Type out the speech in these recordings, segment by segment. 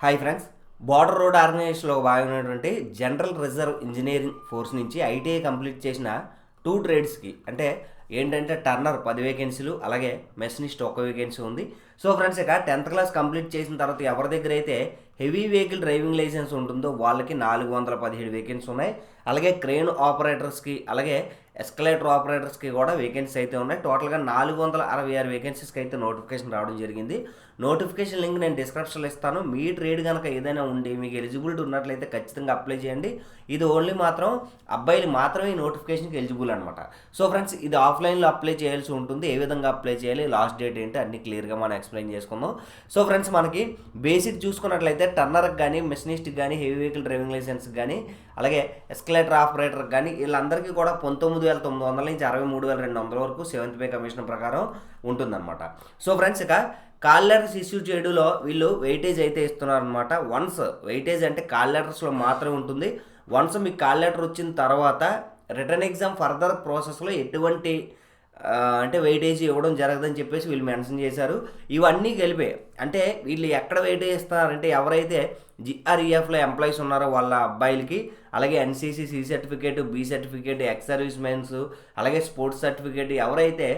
Hi friends border road ఆర్గనైజేషన్లో భాగమైనటువంటి general reserve engineering force నుంచి ఐటీఐ కంప్లీట్ చేసిన టూ ట్రేడ్స్కి అంటే ఏంటంటే టర్నర్ పది వేకెన్సీలు అలాగే మెషనిస్ట్ ఒక వేకెన్సీ ఉంది. సో ఫ్రెండ్స్ ఇక టెన్త్ క్లాస్ కంప్లీట్ చేసిన తర్వాత ఎవరి దగ్గర అయితే హెవీ వెహికల్ డ్రైవింగ్ లైసెన్స్ ఉంటుందో వాళ్ళకి నాలుగు వందల పదిహేడు వేకెన్సీ ఉన్నాయి. అలాగే క్రేన్ ఆపరేటర్స్కి అలాగే ఎస్కలేటర్ ఆపరేటర్స్కి కూడా వేకెన్సీ అయితే ఉన్నాయి. టోటల్గా నాలుగు వందల అరవై ఆరు వేకెన్సీస్కి అయితే నోటిఫికేషన్ రావడం జరిగింది. నోటిఫికేషన్ లింక్ నేను డిస్క్రిప్షన్లో ఇస్తాను. మీ ట్రేడ్ కనుక ఏదైనా ఉండి మీకు ఎలిజిబిలిటీ ఉన్నట్లయితే ఖచ్చితంగా అప్లై చేయండి. ఇది ఓన్లీ మాత్రం అబ్బాయిలు మాత్రమే ఈ నోటిఫికేషన్కి ఎలిజిబుల్ అనమాట సో ఫ్రెండ్స్ ఇది ఆఫ్లైన్లో అప్లై చేయాల్సి ఉంటుంది. ఏ విధంగా అప్లై చేయాలి లాస్ట్ డేట్ ఏంటి అన్ని క్లియర్గా మనం ఎక్స్ప్లెయిన్ చేసుకుందాం. సో ఫ్రెండ్స్ మనకి బేసిక్ చూసుకున్నట్లయితే టర్నర్కి కానీ మెషినిస్ట్కి కానీ హెవీ వెహికల్ డ్రైవింగ్ లైసెన్స్ కానీ అలాగే ఎస్కలేటర్ ఆపరేటర్కి కానీ వీళ్ళందరికీ కూడా పంతొమ్మిది వేల తొమ్మిది వందల నుంచి అరవై మూడు వేల రెండు వందల వరకు సెవెంత్ పే కమిషన్ ప్రకారం ఉంటుందన్నమాట. సో ఫ్రెండ్స్ ఇక కాల్ లెటర్స్ ఇష్యూ చేయడంలో వీళ్ళు వెయిటేజ్ అయితే ఇస్తున్నారనమాట వన్స్ వెయిటేజ్ అంటే కాల్ లెటర్స్లో మాత్రమే ఉంటుంది. వన్స్ మీకు కాల్ లెటర్ వచ్చిన తర్వాత రిటర్న్ ఎగ్జామ్ ఫర్దర్ ప్రాసెస్లో ఎటువంటి అంటే వెయిటేజ్ ఇవ్వడం జరగదని చెప్పేసి వీళ్ళు మెన్షన్ చేశారు. ఇవన్నీ కలిపే. అంటే వీళ్ళు ఎక్కడ వెయిటేజ్ ఇస్తున్నారంటే ఎవరైతే జిఆర్ఈఎఫ్లో ఎంప్లాయీస్ ఉన్నారో వాళ్ళ అబ్బాయిలకి అలాగే NCC C certificate B certificate ex service mens అలాగే స్పోర్ట్స్ సర్టిఫికేట్ ఎవరైతే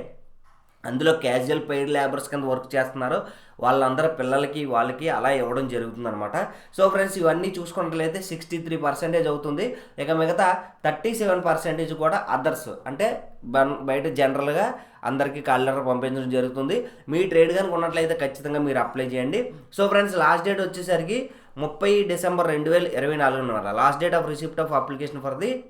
అందులో క్యాజువల్ పెయిడ్ లేబర్స్ కింద వర్క్ చేస్తున్నారో. వాళ్ళందరూ పిల్లలకి వాళ్ళకి అలా ఇవ్వడం జరుగుతుంది అనమాట సో ఫ్రెండ్స్ ఇవన్నీ చూసుకున్నట్లయితే సిక్స్టీ త్రీ పర్సెంటేజ్ అవుతుంది. ఇక మిగతా థర్టీ సెవెన్ పర్సెంటేజ్ కూడా అదర్స్ అంటే బన్- బయట జనరల్గా అందరికీ కాలర్ పంపించడం జరుగుతుంది. మీ ట్రేడ్ కనుక ఉన్నట్లయితే ఖచ్చితంగా మీరు అప్లై చేయండి. సో ఫ్రెండ్స్ లాస్ట్ డేట్ వచ్చేసరికి ముప్పై డిసెంబర్ రెండు వేల ఇరవై నాలుగు అనమాట last date of receipt of application for the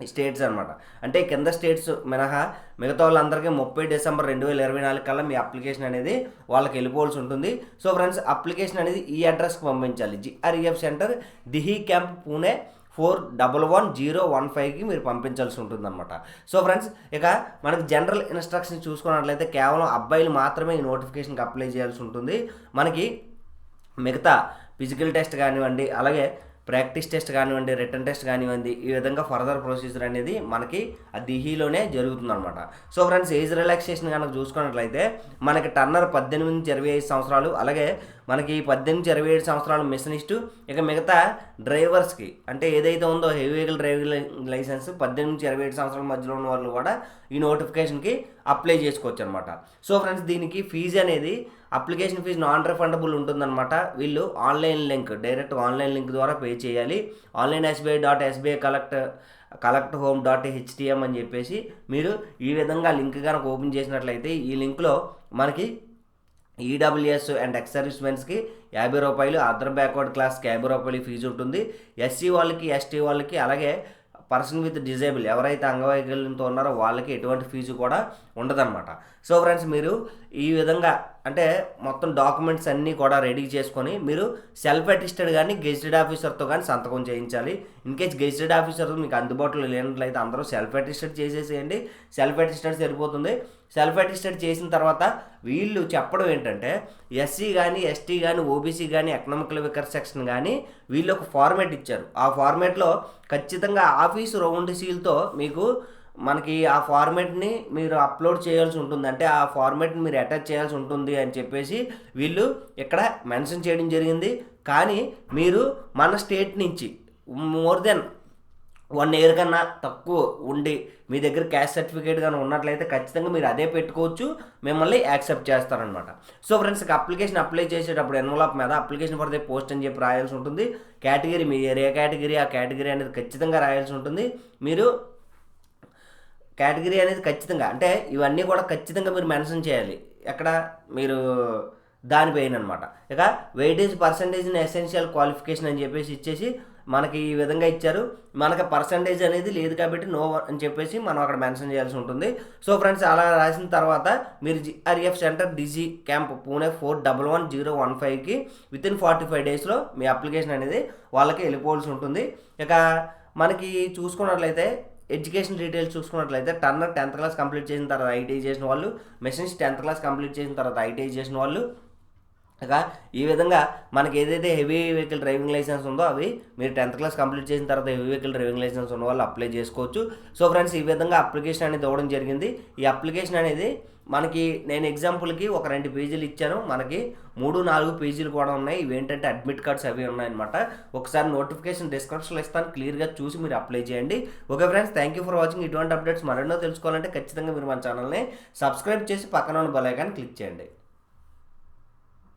states అనమాట అంటే కింద స్టేట్స్ మినహా మిగతా వాళ్ళందరికీ ముప్పై డిసెంబర్ రెండు వేల ఇరవై నాలుగు కల్లా మీ అప్లికేషన్ అనేది వాళ్ళకి వెళ్ళిపోవాల్సి ఉంటుంది. సో ఫ్రెండ్స్ అప్లికేషన్ అనేది ఈ అడ్రస్కి పంపించాలి. GREF centre Dighi camp Pune four double one zero one ఫైవ్కి మీరు పంపించాల్సి ఉంటుందన్నమాట. సో ఫ్రెండ్స్ ఇక మనకి జనరల్ ఇన్స్ట్రక్షన్ చూసుకున్నట్లయితే కేవలం అబ్బాయిలు మాత్రమే ఈ నోటిఫికేషన్కి అప్లై చేయాల్సి ఉంటుంది. మనకి మిగతా ఫిజికల్ టెస్ట్ కానివ్వండి అలాగే ప్రాక్టీస్ టెస్ట్ కానివ్వండి రిటర్న్ టెస్ట్ కానివ్వండి ఈ విధంగా ఫర్దర్ ప్రొసీజర్ అనేది మనకి ఆ దిహీలోనే జరుగుతుందన్నమాట. సో ఫ్రెండ్స్ ఏజ్ రిలాక్సేషన్ కనుక చూసుకున్నట్లయితే మనకి టర్నర్ పద్దెనిమిది నుంచి ఇరవై ఐదు సంవత్సరాలు అలాగే మనకి పద్దెనిమిది నుంచి ఇరవై ఏడు సంవత్సరాలు మిషనిస్టు ఇక మిగతా డ్రైవర్స్కి అంటే ఏదైతే ఉందో హెవీ వెహికల్ డ్రైవింగ్ లైసెన్స్ పద్దెనిమిది నుంచి ఇరవై ఏడు సంవత్సరాల మధ్యలో ఉన్న వాళ్ళు కూడా ఈ నోటిఫికేషన్కి అప్లై చేసుకోవచ్చు అనమాట సో ఫ్రెండ్స్ దీనికి ఫీజు అనేది అప్లికేషన్ ఫీజు నాన్ రిఫండబుల్ ఉంటుందన్నమాట. వీళ్ళు online link direct online link ద్వారా పే చేయాలి. Online SBI dot SBI collect collect home dot HTM అని చెప్పేసి మీరు ఈ విధంగా లింక్ కనుక ఓపెన్ చేసినట్లయితే ఈ లింక్లో మనకి ఈడబ్ల్యూఎస్ అండ్ ఎక్స్ సర్వీస్ మెన్స్కి యాభై రూపాయలు అదర్ బ్యాక్వర్డ్ క్లాస్కి యాభై రూపాయలు ఫీజు ఉంటుంది. ఎస్సీ వాళ్ళకి ఎస్టీ వాళ్ళకి అలాగే పర్సన్ విత్ డిజేబుల్ ఎవరైతే అంగవైకల్యంతో ఉన్నారో వాళ్ళకి ఎటువంటి ఫీజు కూడా ఉండదన్నమాట. సో ఫ్రెండ్స్ మీరు ఈ విధంగా అంటే మొత్తం డాక్యుమెంట్స్ అన్నీ కూడా రెడీ చేసుకొని మీరు సెల్ఫ్ అటిస్టెడ్ కానీ గెజిటెడ్ ఆఫీసర్తో కానీ సంతకం చేయించాలి. ఇన్ కేస్ గెజిటెడ్ ఆఫీసర్ మీకు అందుబాటులో లేనట్లయితే అందరూ సెల్ఫ్ అటిస్టెడ్ చేసేసేయండి. సెల్ఫ్ అటిస్టెడ్ సరిపోతుంది. సెల్ఫ్ అటిస్టెడ్ చేసిన తర్వాత వీళ్ళు చెప్పడం ఏంటంటే ఎస్సీ కానీ ఎస్టీ కానీ ఓబీసీ కానీ ఎకనామికల్ వికర్ సెక్షన్ కానీ వీళ్ళు ఒక ఫార్మేట్ ఇచ్చారు. ఆ ఫార్మేట్లో ఖచ్చితంగా ఆఫీసు రౌండ్ సీల్తో మీకు మనకి ఆ ఫార్మేట్ని మీరు అప్లోడ్ చేయాల్సి ఉంటుంది. అంటే ఆ ఫార్మేట్ని మీరు అటాచ్ చేయాల్సి ఉంటుంది అని చెప్పేసి వీళ్ళు ఇక్కడ మెన్షన్ చేయడం జరిగింది. కానీ మీరు మన స్టేట్ నుంచి మోర్ దెన్ వన్ ఇయర్ కన్నా తక్కువ ఉండి మీ దగ్గర క్యాష్ సర్టిఫికేట్ కానీ ఉన్నట్లయితే ఖచ్చితంగా మీరు అదే పెట్టుకోవచ్చు. మిమ్మల్ని యాక్సెప్ట్ చేస్తారనమాట సో ఫ్రెండ్స్ అప్లికేషన్ అప్లై చేసేటప్పుడు ఎన్వలప్ మీద అప్లికేషన్ ఫర్ ది పోస్ట్ అని చెప్పి రాయాల్సి ఉంటుంది. కేటగిరీ మీ ఏ కేటగిరీ ఆ కేటగిరీ అనేది ఖచ్చితంగా రాయాల్సి ఉంటుంది. మీరు కేటగిరీ అనేది ఖచ్చితంగా అంటే ఇవన్నీ కూడా ఖచ్చితంగా మీరు మెన్షన్ చేయాలి. ఎక్కడ మీరు దానిపైన అనమాట ఇక వెయిటేజ్ పర్సంటేజ్ ఎసెన్షియల్ క్వాలిఫికేషన్ అని చెప్పేసి ఇచ్చేసి మనకి ఈ విధంగా ఇచ్చారు. మనకి పర్సంటేజ్ అనేది లేదు కాబట్టి నో అని చెప్పేసి మనం అక్కడ మెన్షన్ చేయాల్సి ఉంటుంది. సో ఫ్రెండ్స్ అలా రాసిన తర్వాత మీరు GRF centre Dighi camp Pune four double one zero one ఫైవ్కి విత్ ఇన్ ఫార్టీ ఫైవ్ డేస్లో మీ అప్లికేషన్ అనేది వాళ్ళకి వెళ్ళిపోవాల్సి ఉంటుంది. ఇక మనకి చూసుకున్నట్లయితే ఎడ్యుకేషన్ డీటెయిల్స్ చూసుకున్నట్లయితే టర్నర్ టెన్త్ క్లాస్ కంప్లీట్ చేసిన తర్వాత ఐటీఐ చేసిన వాళ్ళు మెషిన్స్ టెన్త్ క్లాస్ కంప్లీట్ చేసిన తర్వాత ఐటీఐ చేసిన వాళ్ళు ఇక ఈ విధంగా మనకి ఏదైతే హెవీ వెహికల్ డ్రైవింగ్ లైసెన్స్ ఉందో అవి మీరు టెన్త్ క్లాస్ కంప్లీట్ చేసిన తర్వాత హెవీ వెహికల్ డ్రైవింగ్ లైసెన్స్ ఉన్న వాళ్ళు అప్లై చేసుకోవచ్చు. సో ఫ్రెండ్స్ ఈ విధంగా అప్లికేషన్ అనేది ఇవ్వడం జరిగింది. ఈ అప్లికేషన్ అనేది మనకి నేను ఎగ్జాంపుల్కి ఒక రెండు పేజీలు ఇచ్చాను. మనకి మూడు నాలుగు పేజీలు కూడా ఉన్నాయి. ఇవేంటంటే అడ్మిట్ కార్డ్స్ అవి ఉన్నాయన్నమాట. ఒకసారి నోటిఫికేషన్ డిస్క్రిప్షన్లో ఇస్తాను. క్లియర్గా చూసి మీరు అప్లై చేయండి. Okay friends thank you for watching ఇటువంటి అప్డేట్స్ మరెన్నో తెలుసుకోవాలంటే ఖచ్చితంగా మీరు మన ఛానల్ని సబ్స్క్రైబ్ చేసి పక్కన ఉన్న బెల్ ఐకాన్ క్లిక్ చేయండి.